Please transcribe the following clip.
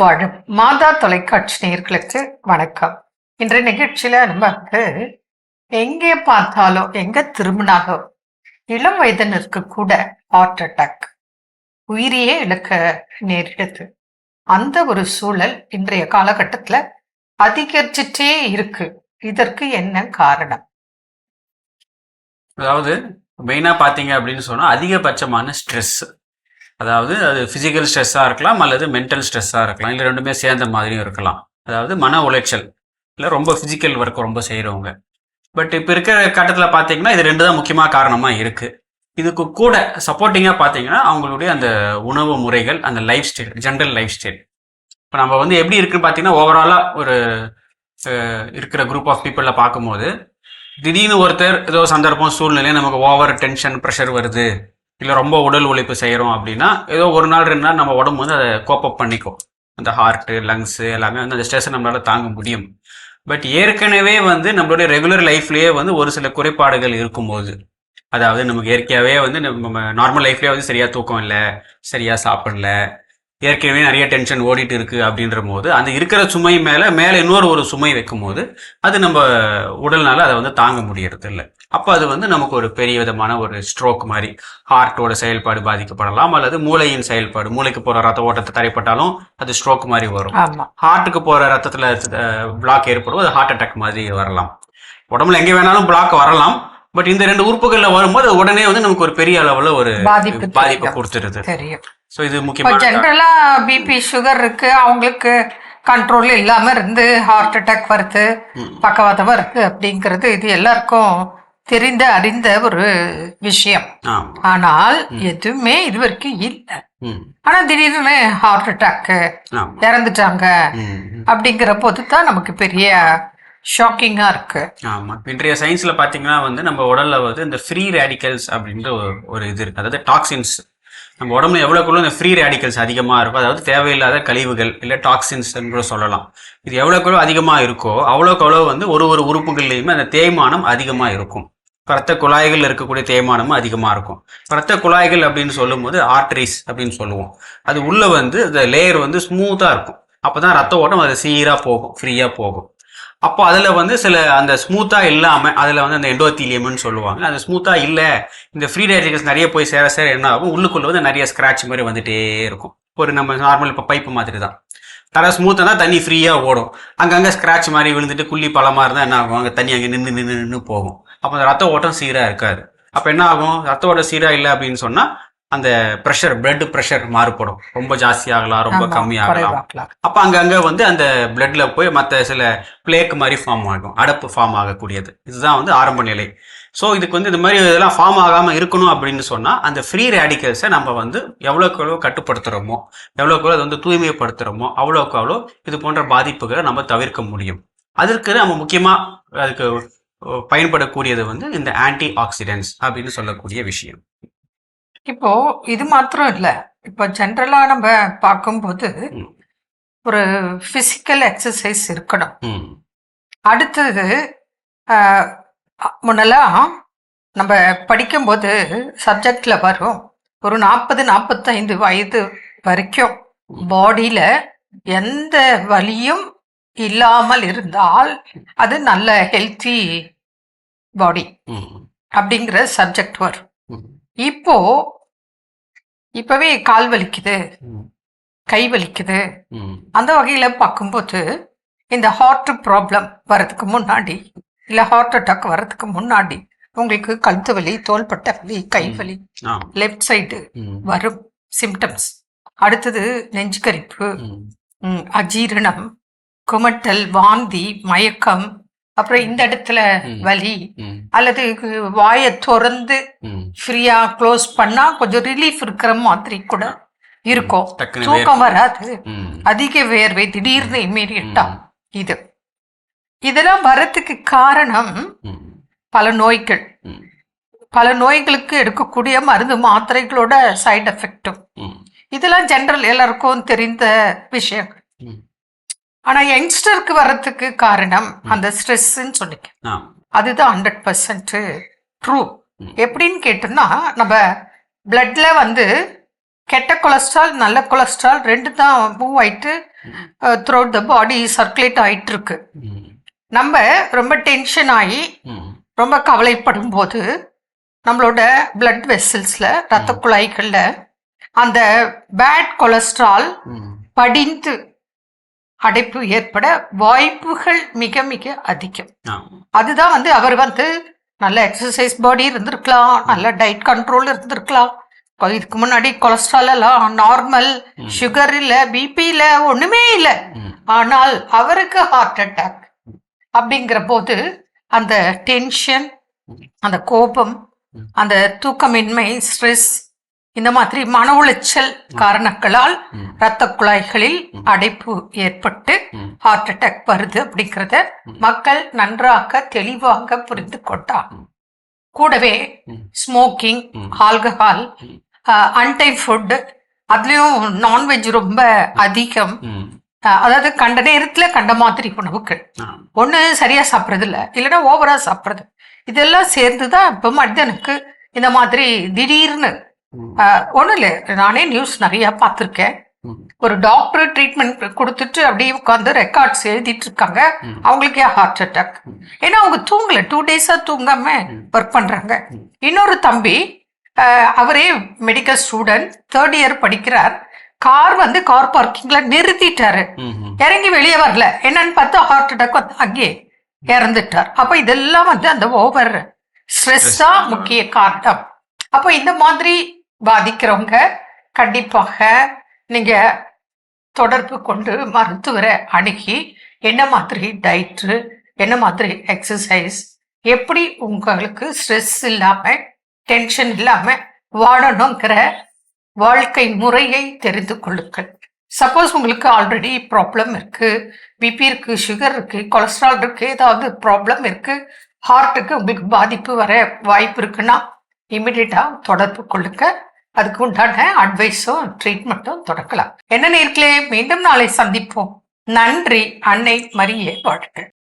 வாழும் மாதா தொலைக்காட்சி நேயர்களுக்கு வணக்கம். இன்றைய நிகழ்ச்சியில நமக்கு எங்கே பார்த்தாலும் எங்க திரும்பினாலும் இளம் வயதினருக்கு கூட ஹார்ட் அட்டாக் உயிரையே இழக்க நேரிடுது அந்த ஒரு சூழல் இன்றைய காலகட்டத்துல அதிகரிச்சுட்டே இருக்கு. இதற்கு என்ன காரணம்? அதாவது மெயினாக பார்த்தீங்க அப்படின்னு சொன்னால் அதிகபட்சமான ஸ்ட்ரெஸ் அதாவது அது ஃபிசிக்கல் ஸ்ட்ரெஸ்ஸாக இருக்கலாம் அல்லது மென்டல் ஸ்ட்ரெஸ்ஸாக இருக்கலாம். இல்லை ரெண்டுமே சேர்ந்த மாதிரியும் இருக்கலாம். அதாவது மன உளைச்சல். இல்லை ரொம்ப ஃபிசிக்கல் ஒர்க் ரொம்ப செய்கிறவங்க பட் இப்போ இருக்கிற கட்டத்தில் பார்த்தீங்கன்னா இது ரெண்டு தான் முக்கியமாக காரணமாக இருக்குது இதுக்கு கூட சப்போர்ட்டிங்காக பார்த்தீங்கன்னா அவங்களுடைய அந்த உணவு முறைகள் அந்த life style general life style இப்போ நம்ம வந்து எப்படி இருக்குன்னு பார்த்தீங்கன்னா ஓவராலாக ஒரு இருக்கிற குரூப் ஆஃப் பீப்புளில் பார்க்கும்போது திடீர்னு ஒருத்தர் ஏதோ சந்தர்ப்பம் சூழ்நிலை நமக்கு ஓவர் டென்ஷன் ப்ரெஷர் வருது. இல்லை ரொம்ப உடல் உழைப்பு செய்கிறோம் அப்படின்னா ஏதோ ஒரு நாள் ரெண்டு நாள் நம்ம உடம்பு வந்து அதை கோப்பப் பண்ணிக்கும். அந்த ஹார்ட்டு லங்ஸு எல்லாமே வந்து அந்த ஸ்ட்ரெஸ்ஸை நம்மளால் தாங்க முடியும். பட் ஏற்கனவே வந்து நம்மளுடைய ரெகுலர் லைஃப்லேயே வந்து ஒரு சில குறைபாடுகள் இருக்கும்போது அதாவது நமக்கு இயற்கையாகவே வந்து நம்ம நார்மல் லைஃப்லேயே வந்து சரியாக தூக்கம் இல்லை சரியாக சாப்பிடல ஏற்கனவே நிறைய டென்ஷன் ஓடிட்டு இருக்கு அப்படின்ற போது அந்த இருக்கிற சுமை மேலே மேலே இன்னொரு ஒரு சுமை வைக்கும் போது அது நம்ம உடல்னால அதை வந்து தாங்க முடியறது இல்லை அப்போ அது வந்து நமக்கு ஒரு பெரிய விதமான ஒரு ஸ்ட்ரோக் மாதிரி ஹார்ட்டோட செயல்பாடு பாதிக்கப்படலாம் அல்லது மூளையின் செயல்பாடு மூளைக்கு போகிற ரத்த ஓட்டத்தை தடைப்பட்டாலும் அது ஸ்ட்ரோக் மாதிரி வரும். ஹார்ட்டுக்கு போகிற ரத்தத்தில் பிளாக் ஏற்படும் அது ஹார்ட் அட்டாக் மாதிரி வரலாம். உடம்புல எங்கே வேணாலும் பிளாக் வரலாம் பட் இந்த ரெண்டு உறுப்புகளில் வரும்போது உடனே வந்து நமக்கு ஒரு பெரிய அளவில் ஒரு பாதிப்பு. கொடுத்துருது. ஸோ இது இப்போ முக்கியமான ஜென்ரலா பிபி சுகர் இருக்கு. அவங்களுக்கு கண்ட்ரோல் இல்லாம இருந்து ஹார்ட் அட்டாக் வருது. பக்கவாதம் வருது அப்படிங்கிறது இது எல்லாருக்கும் தெரிந்த அறிந்த ஒரு விஷயம். ஆமாம் ஆனால் எதுவுமே இது வரைக்கும் இல்லை. ஆனா திடீர்னு ஹார்ட் அட்டாக் ஆமாம் இறந்துட்டாங்க. அப்படிங்கிற போது தான் நமக்கு பெரிய ஷாக்கிங்கா இருக்கு. ஆமா. இன்றைய சயின்ஸ்ல பாத்தீங்கன்னா வந்து நம்ம உடல்ல வந்து இந்த ஃப்ரீ ரேடிக்கல்ஸ் அப்படின்ற ஒரு இது இருக்கு. அதாவது டாக்ஸின்ஸ் நம்ம உடம்புல எவ்வளோக்குள்ள இந்த ஃப்ரீ ரேடிக்கல்ஸ் அதிகமாக இருக்கும் அதாவது தேவையில்லாத கழிவுகள் இல்லை டாக்ஸின்ஸ் கூட சொல்லலாம். இது எவ்வளோக்குள்ள அதிகமாக இருக்கோ அவ்வளோக்கு அவ்வளோ வந்து ஒரு ஒரு உறுப்புகள்லையுமே அந்த தேய்மானம் அதிகமாக இருக்கும். ரத்த குழாய்கள் இருக்கக்கூடிய தேய்மானமும் அதிகமாக இருக்கும். ரத்த குழாய்கள் அப்படின்னு சொல்லும்போது ஆர்டரிஸ் அப்படின்னு சொல்லுவோம். அது உள்ளே வந்து இந்த லேயர் வந்து ஸ்மூத்தாக இருக்கும். அப்போ தான் ரத்த ஓட்டம் அது சீராக போகும் ஃப்ரீயாக போகும். அப்போ அதில் வந்து சில அந்த ஸ்மூத்தாக இல்லாமல் அதில் வந்து அந்த எண்டோத்தீலியம்னு சொல்லுவாங்க. அந்த ஸ்மூத்தாக இல்லை இந்த ஃப்ரீ ரேடிகல்ஸ் நிறைய போய் சேர சேர என்ன ஆகும்? உள்ளுக்குள்ளே வந்து நிறைய ஸ்க்ராட்ச் மாதிரி வந்துட்டே இருக்கும். ஒரு நம்ம நார்மல் இப்போ பைப்பு மாதிரி தான் தர ஸ்மூத்தாக தான் தண்ணி ஃப்ரீயாக ஓடும். அங்கங்கே ஸ்க்ராட்ச் மாதிரி விழுந்துட்டு குள்ளி பழமாக இருந்தால் என்ன ஆகும்? அங்கே தண்ணி அங்கே நின்று நின்று நின்று போகும். அப்போ அந்த ரத்த ஓட்டம் சீராக இருக்காது. அப்போ என்ன ஆகும்? ரத்த ஓட்டம் சீராக இல்லை அப்படின்னு சொன்னால் அந்த ப்ரெஷர் பிளட் ப்ரெஷர் மாறுபடும். ரொம்ப ஜாஸ்தியாகலாம் ரொம்ப கம்மியாகலாம். அப்போ அங்கங்க வந்து அந்த பிளட்ல போய் மற்ற சில பிளேக் மாதிரி ஃபார்ம் ஆகும். அடப்பு ஃபார்ம் ஆகக்கூடியது. இதுதான் வந்து ஆரம்ப நிலை. ஸோ இதுக்கு வந்து இந்த மாதிரி இதெல்லாம் ஃபார்ம் ஆகாமல் இருக்கணும் அப்படின்னு சொன்னால் அந்த ஃப்ரீ ரேடிக்கல்ஸை நம்ம வந்து எவ்வளோக்கு எவ்வளோ கட்டுப்படுத்துகிறோமோ எவ்வளோக்கு எவ்வளோ அதை வந்து தூய்மைப்படுத்துகிறோமோ அவ்வளோக்கு அவ்வளோ இது போன்ற பாதிப்புகளை நம்ம தவிர்க்க முடியும். அதற்கு நம்ம முக்கியமாக அதுக்கு பயன்படக்கூடியது வந்து இந்த ஆன்டி ஆக்சிடென்ட்ஸ் அப்படின்னு சொல்லக்கூடிய விஷயம். இப்போ இது மாத்திரம் இல்ல. இப்போ ஜென்ரலா நம்ம பார்க்கும்போது. ஒரு பிசிக்கல் எக்ஸசைஸ் இருக்கணும். அடுத்தது முன்னெல்லாம் நம்ம படிக்கும்போது சப்ஜெக்ட்ல வரும். ஒரு நாற்பது நாற்பத்தைந்து வயது வரைக்கும் பாடியில எந்த வலியும் இல்லாமல் இருந்தால் அது நல்ல ஹெல்த்தி பாடி அப்படிங்கிற சப்ஜெக்ட் வரும். இப்போ இப்பவே கால் வலிக்குது கை வலிக்குது. அந்த வகையில பார்க்கும்போது இந்த ஹார்ட் ப்ராப்ளம் வர்றதுக்கு முன்னாடி இல்ல ஹார்ட் அட்டாக் வர்றதுக்கு முன்னாடி உங்களுக்கு கழுத்து வலி தோள்பட்டை வலி கை வலி லெஃப்ட் சைடு வரும் சிம்டம்ஸ் அடுத்தது நெஞ்சுக்கரிப்பு ம். ம், அஜீரணம் குமட்டல் வாந்தி மயக்கம் அப்புறம் இந்த இடத்துல. வலி அல்லது வாயை திறந்து ஃப்ரீயா க்ளோஸ் பண்ணா கொஞ்சம் ரிலீஃப் இருக்கிற மாதிரி கூட இருக்கும். தூக்கம் வராது. அதிக வேர்வை திடீர்னு இம்மீடியட்டா. இது. இதெல்லாம் வரத்துக்கு காரணம் பல நோய்கள். பல நோய்களுக்கு எடுக்கக்கூடிய மருந்து மாத்திரைகளோட சைடு எஃபெக்டும் இதெல்லாம் ஜென்ரல் எல்லாருக்கும் தெரிந்த விஷயம் ம். ஆனா யங்ஸ்டருக்கு வர்றதுக்கு காரணம் அந்த ஸ்ட்ரெஸ்ன்னு ஆ. அதுதான் ஹண்ட்ரட் பர்சன்ட் ட்ரூ. எப்படின்னு கேட்டோம்னா நம்ம பிளட்ல வந்து கெட்ட கொலஸ்ட்ரால் நல்ல கொலஸ்ட்ரால் ரெண்டு தான் மூவ் ஆயிட்டு த்ரூ த பாடி சர்க்குலேட் ஆயிட்டு இருக்கு நம்ம ரொம்ப டென்ஷன் ஆகி ரொம்ப கவலைப்படும் போது நம்மளோட பிளட் வெசல்ஸ்ல ரத்த குழாய்கள்ல அந்த பேட் கொலஸ்ட்ரால். படிந்து அடைப்பு ஏற்பட வாய்ப்புகள் மிக மிக அதிகம். அதுதான் வந்து அவர் வந்து நல்ல எக்ஸசைஸ் பாடி இருந்திருக்கலாம் நல்ல டயட் கண்ட்ரோல் இருந்திருக்கலாம். இதுக்கு முன்னாடி கொலஸ்ட்ரால் எல்லாம் நார்மல் சுகர் இல்ல பிபி இல்ல ஒண்ணுமே இல்ல. ஆனால் அவருக்கு ஹார்ட் அட்டாக் அப்படிங்கிற போது அந்த டென்ஷன் அந்த கோபம் அந்த தூக்கமின்மை ஸ்ட்ரெஸ் இந்த மாதிரி மன உளைச்சல் காரணங்களால் இரத்த குழாய்களில் அடைப்பு ஏற்பட்டு ஹார்ட் அட்டாக் வருது அப்படிங்கிறத மக்கள் நன்றாக தெளிவாக புரிந்து கொண்டார். கூடவே ஸ்மோக்கிங் ஆல்கஹால் அன்டைம் ஃபுட் அதுலயும் நான்வெஜ் ரொம்ப அதிகம். அதாவது கண்ட நேரத்துல கண்ட மாதிரி உணவுகள். ஒண்ணு சரியா சாப்பிட்றது இல்ல இல்லைன்னா ஓவரா சாப்பிட்றது. இதெல்லாம் சேர்ந்துதான் இப்போ மனிதனுக்கு இந்த மாதிரி திடீர்னு ஒன்றும் இல்லை. நானே நியூஸ் நிறைய பார்த்துருக்கேன். ஒரு டாக்டர் ட்ரீட்மெண்ட் கொடுத்துட்டு அப்படியே உட்காந்து ரெக்கார்ட்ஸ் எழுதிட்டு இருக்காங்க. அவங்களுக்கே ஹார்ட் அட்டாக் ஏன்னா அவங்க தூங்கல. டூ டேஸா தூங்காம ஒர்க் பண்றாங்க. இன்னொரு தம்பி அவரே மெடிக்கல் ஸ்டூடெண்ட் தேர்ட் இயர் படிக்கிறார். கார் வந்து கார் பார்க்கிங்ல நிறுத்திட்டாரு. இறங்கி வெளியே வரல. என்னன்னு பார்த்தா ஹார்ட் அட்டாக் வந்து அங்கேயே இறந்துட்டார். அப்ப இதெல்லாம் வந்து அந்த ஓவர் ஸ்ட்ரெஸ் தான் முக்கிய காரணம். அப்ப இந்த மாதிரி பாதிக்கிறவங்க கண்டிப்பாக நீங்க தொடர்பு கொண்டு மருத்துவரை அணுகி என்ன மாதிரி டயட்டு என்ன மாதிரி எக்ஸசைஸ் எப்படி உங்களுக்கு ஸ்ட்ரெஸ் இல்லாம டென்ஷன் இல்லாம வாழணுங்கிற வாழ்க்கை முறையை தெரிந்து கொள்ளுங்கள். சப்போஸ் உங்களுக்கு ஆல்ரெடி ப்ராப்ளம் இருக்கு பிபி இருக்கு சுகர் இருக்கு கொலஸ்ட்ரால் இருக்கு ஏதாவது ப்ராப்ளம் இருக்கு ஹார்ட்டுக்கு உங்களுக்கு பாதிப்பு வர வாய்ப்பு இருக்குன்னா இமிடியட்டா தொடர்பு கொள்ளுங்க. அதுக்கு உண்டான அட்வைஸும் ட்ரீட்மெண்ட்டும் தொடக்கலாம். என்ன நேர்களே மீண்டும் நாளை சந்திப்போம். நன்றி அன்னை மரியே வாழ்க.